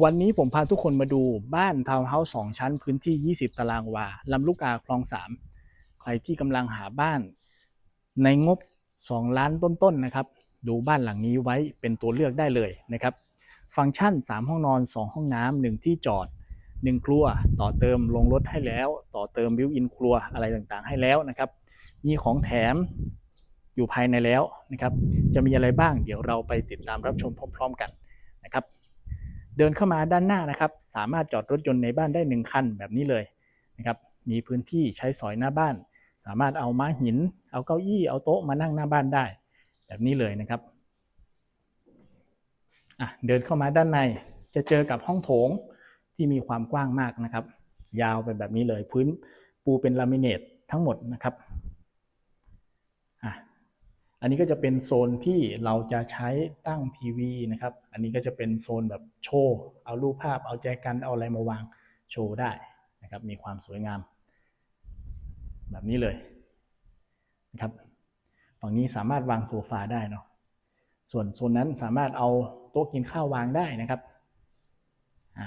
วันนี้ผมพาทุกคนมาดูบ้านทาวน์เฮาส์สองชั้นพื้นที่ 20 ตารางวา ลำลูกกาคลอง 3 ใครที่กำลังหาบ้าน ในงบ 2 ล้านต้นๆนะครับ ดูบ้านหลังนี้ไว้เป็นตัวเลือกได้เลยนะครับ ฟังก์ชัน 3 ห้องนอน 2 ห้องน้ำ 1 ที่จอด 1 ครัว ต่อเติมลงรถให้แล้ว ต่อเติมบิวอินครัวอะไรต่างๆ ให้แล้วนะครับ มีของแถมอยู่ภายในแล้วนะครับ จะมีอะไรบ้าง เดี๋ยวเราไปติดตามรับชมพร้อม ๆ กัน เดินเข้ามาด้านหน้านะครับ สามารถจอดรถยนต์ในบ้านได้หนึ่งคันแบบนี้เลยนะครับ มีพื้นที่ใช้สอยหน้าบ้าน สามารถเอาม้าหิน เอาเก้าอี้ เอาโต๊ะมานั่งหน้าบ้านได้ แบบนี้เลยนะครับอะเดินเข้ามาด้านในจะเจอกับห้องโถงที่มีความกว้างมากนะครับ ยาวไปแบบนี้เลยพื้นปูเป็นลามิเนตทั้งหมดนะครับ อันนี้ก็จะเป็นโซนที่เราจะใช้ตั้งทีวีนะครับ อันนี้ก็จะเป็นโซนแบบโชว์ เอารูปภาพ เอาแจกัน เอาอะไรมาวางโชว์ได้นะครับ มีความสวยงาม แบบนี้เลยนะครับฝั่งนี้สามารถวางโซฟาได้เนาะ ส่วนโซนนั้นสามารถเอาโต๊ะกินข้าววางได้นะครับอ่า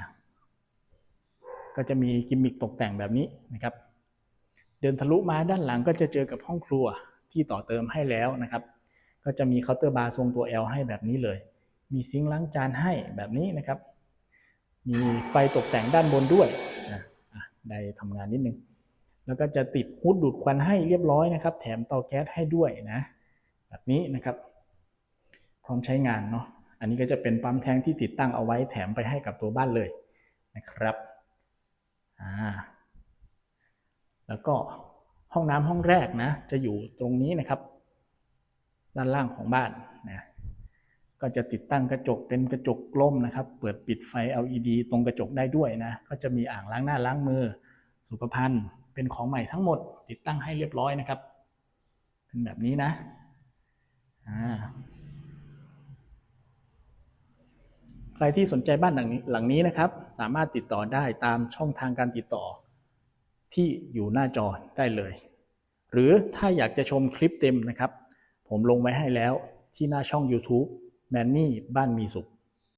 ก็จะมีกิมมิคตกแต่งแบบนี้นะครับ เดินทะลุมาด้านหลังก็จะเจอกับห้องครัว ที่ต่อเติมให้แล้วนะครับ ก็จะมีเคาน์เตอร์บาร์ทรงตัว L ให้แบบนี้เลย มีซิงค์ล้างจานให้แบบนี้นะครับ มีไฟตกแต่งด้านบนด้วยนะได้ทำงานนิดนึง แล้วก็จะติดฮูดดูดควันให้เรียบร้อยนะครับ แถมเตาแก๊สให้ด้วยนะ แบบนี้นะครับ พร้อมใช้งานเนาะ อันนี้ก็จะเป็นปั๊มแทงที่ติดตั้งเอาไว้แถมไปให้กับตัวบ้านเลยนะครับ อ่า แล้วก็ ห้องน้ำห้องแรกนะ จะอยู่ตรงนี้นะครับ ด้านล่างของบ้านนะก็จะติดตั้งกระจกเป็นกระจกกลมนะครับ เปิดปิดไฟ LED ตรงกระจกได้ด้วยนะ ก็จะมีอ่างล้างหน้าล้างมือ สุขภัณฑ์ เป็นของใหม่ทั้งหมด ติดตั้งให้เรียบร้อยนะครับ เป็นแบบนี้นะใครที่สนใจบ้านหลังนี้นะครับ สามารถติดต่อได้ตามช่องทางการติดต่อ ที่อยู่หน้าจอได้เลย หรือถ้าอยากจะชมคลิปเต็มนะครับ ผมลงไว้ให้แล้วที่หน้าช่อง YouTube แมนนี่บ้านมีสุข